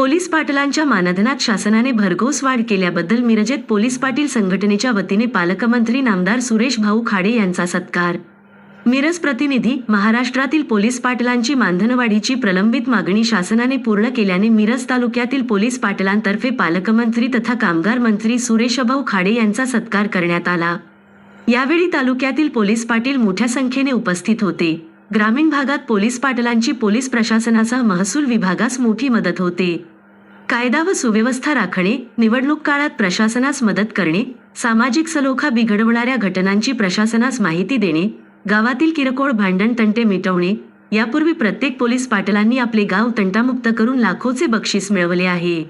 Police पाटलांच्या मानधनात शासनाने भरघोस वाढ केल्याबद्दल मिरजेत पोलीस पाटील संघटनेच्या वतीने पालकमंत्री नामदार सुरेश भाऊ खाडे यांचा सत्कार. मिरज प्रतिनिधी महाराष्ट्रातील पोलीस पाटलांची मानधनवाढीची प्रलंबित मागणी शासनाने पूर्ण केल्याने मिरज तालुक्यातील पोलीस पाटलांतर्फे पालकमंत्री तथा कामगार मंत्री सुरेशभाऊ खाडे यांचा सत्कार करण्यात आला. यावेळी तालुक्यातील पोलीस पाटील मोठ्या संख्येने उपस्थित होते. ग्रामीण भागात पोलीस पाटलांची पोलीस प्रशासनासह महसूल विभागास मोठी मदत होते. कायदा व सुव्यवस्था राखणे निवडणूक काळात प्रशासनास मदत करणे सामाजिक सलोखा बिघडवणाऱ्या घटनांची प्रशासनास माहिती देणे गावातील किरकोळ भांडण तंटे मिटवणे यापूर्वी प्रत्येक पोलीस पाटलांनी आपले गाव तंटामुक्त करून लाखोचे बक्षीस मिळवले आहे.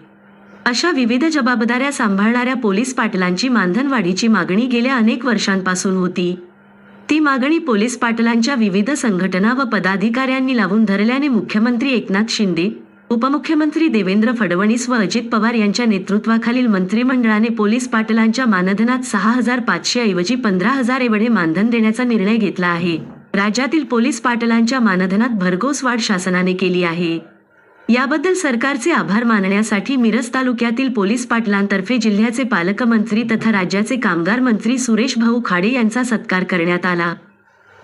अशा विविध जबाबदाऱ्या सांभाळणाऱ्या पोलीस पाटलांची मानधनवाढीची मागणी गेल्या अनेक वर्षांपासून होती. ती मागणी पोलीस पाटलांच्या विविध संघटना व पदाधिकाऱ्यांनी लावून धरल्याने मुख्यमंत्री एकनाथ शिंदे उपमुख्यमंत्री देवेंद्र फडणवीस व अजित पवार यांच्या नेतृत्वाखालील मंत्रिमंडळाने पोलीस पाटलांच्या मानधनात सहा हजार पाचशे ऐवजी पंधरा हजार एवढे मानधन देण्याचा निर्णय घेतला आहे. राज्यातील पोलीस पाटलांच्या मानधनात भरघोस वाढ शासनाने केली आहे. याबद्दल सरकारचे आभार मानण्यासाठी मिरज तालुक्यातील पोलीस पाटलांतर्फे जिल्ह्याचे पालकमंत्री तथा राज्याचे कामगार मंत्री सुरेश भाऊ खाडे यांचा सत्कार करण्यात आला.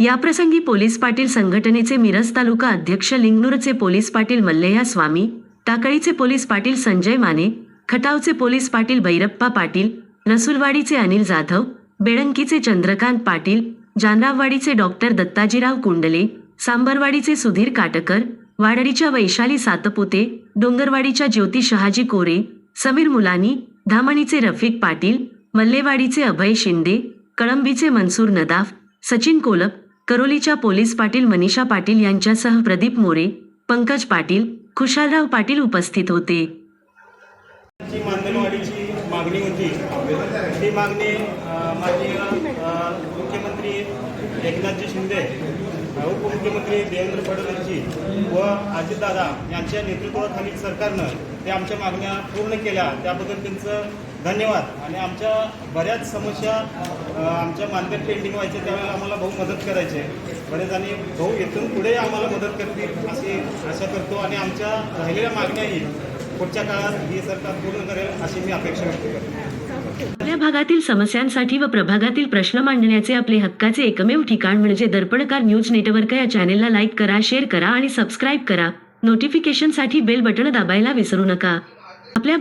याप्रसंगी पोलीस पाटील संघटनेचे मिरज तालुका अध्यक्ष लिंगनूरचे पोलीस पाटील मल्लय्या स्वामी टाकळीचे पोलीस पाटील संजय माने खटावचे पोलीस पाटील भैरप्पा पाटील रसुलवाडीचे अनिल जाधव बेळंकीचे चंद्रकांत पाटील जानराववाडीचे डॉक्टर दत्ताजीराव कुंडले सांबरवाडीचे सुधीर काटकर वाडडीच्या वैशाली सातपुते डोंगरवाडीच्या ज्योती शहाजी कोरे समीर मुलानी धामणीचे रफिक पाटील मल्लेवाडीचे अभय शिंदे कळंबीचे मनसूर नदाफ सचिन कोलप करोलीच्या पोलीस पाटील मनीषा पाटील यांच्यासह प्रदीप मोरे पंकज पाटील खुशालराव पाटील उपस्थित होते. जी मागणी होती ही मागणी माजी मुख्यमंत्री एकनाथजी शिंदे उपमुख्यमंत्री देवेंद्र फडणवीसजी व अजितदादा यांच्या नेतृत्वाखालील सरकारनं त्या आमच्या मागण्या पूर्ण केल्या. त्याबद्दल त्यांचं धन्यवाद. आणि आमच्या बऱ्याच समस्या आमच्या मानधन पेंडिंग व्हायच्या त्यावेळेला आम्हाला भाऊ मदत करायचे. बरेच आणि भाऊ इथून पुढे आम्हाला मदत करतील अशी आशा करतो आणि आमच्या राहिलेल्या मागण्याही पुढच्या काळात हे सरकार पूर्ण करेल अशी मी अपेक्षा व्यक्त करतो. आपल्या भागातील समस्यांसाठी व प्रभागातील प्रश्न मांडण्याचे आपले हक्काचे एकमेव ठिकाण म्हणजे दर्पणकार न्यूज नेटवर्क या चॅनेलला लाईक करा शेअर करा आणि सबस्क्राईब करा. नोटिफिकेशनसाठी बेल बटण दाबायला विसरू नका. आपल्या